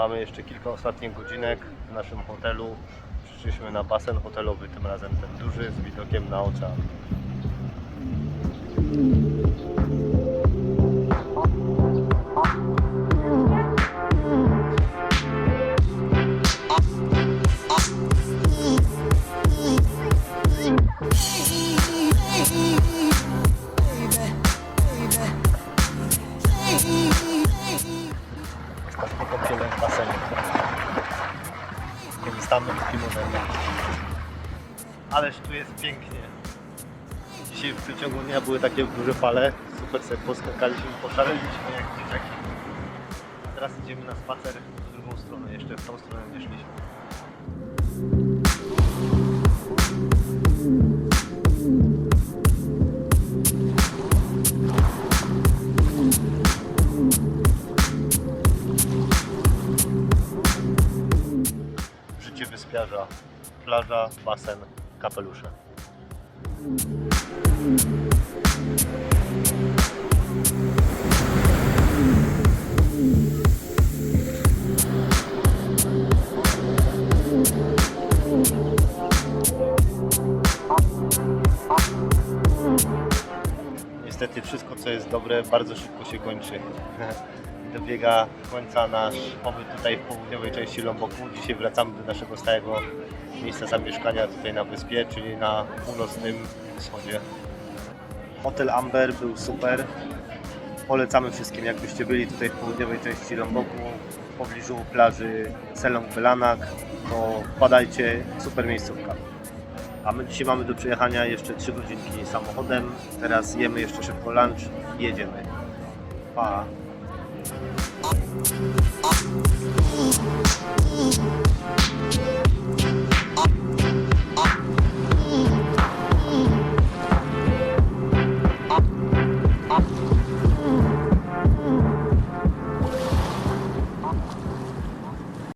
Mamy jeszcze kilka ostatnich godzinek w naszym hotelu. Przyszliśmy na basen hotelowy, tym razem ten duży, z widokiem na ocean. Ostatnie kąpiele w basenie. Korzystamy z limonem. Ależ tu jest pięknie. Dzisiaj w przeciągu dnia były takie duże fale. Super sobie poskakaliśmy, poszaleliśmy jak dzieciaki. Teraz idziemy na spacer w drugą stronę. Jeszcze w tą stronę nie szliśmy. Wyspiarza. Plaża, basen, kapelusze. Niestety wszystko co jest dobre bardzo szybko się kończy. Dobiega końca nasz pobyt tutaj w południowej części Lomboku. Dzisiaj wracamy do naszego stałego miejsca zamieszkania tutaj na wyspie, czyli na północnym wschodzie. Hotel Amber był super. Polecamy wszystkim, jakbyście byli tutaj w południowej części Lomboku, w pobliżu plaży Selong Belanak, to wpadajcie, super miejscówka. A my dzisiaj mamy do przejechania jeszcze 3 godzinki samochodem. Teraz jemy jeszcze szybko lunch i jedziemy. Pa! Uh, uh, uh.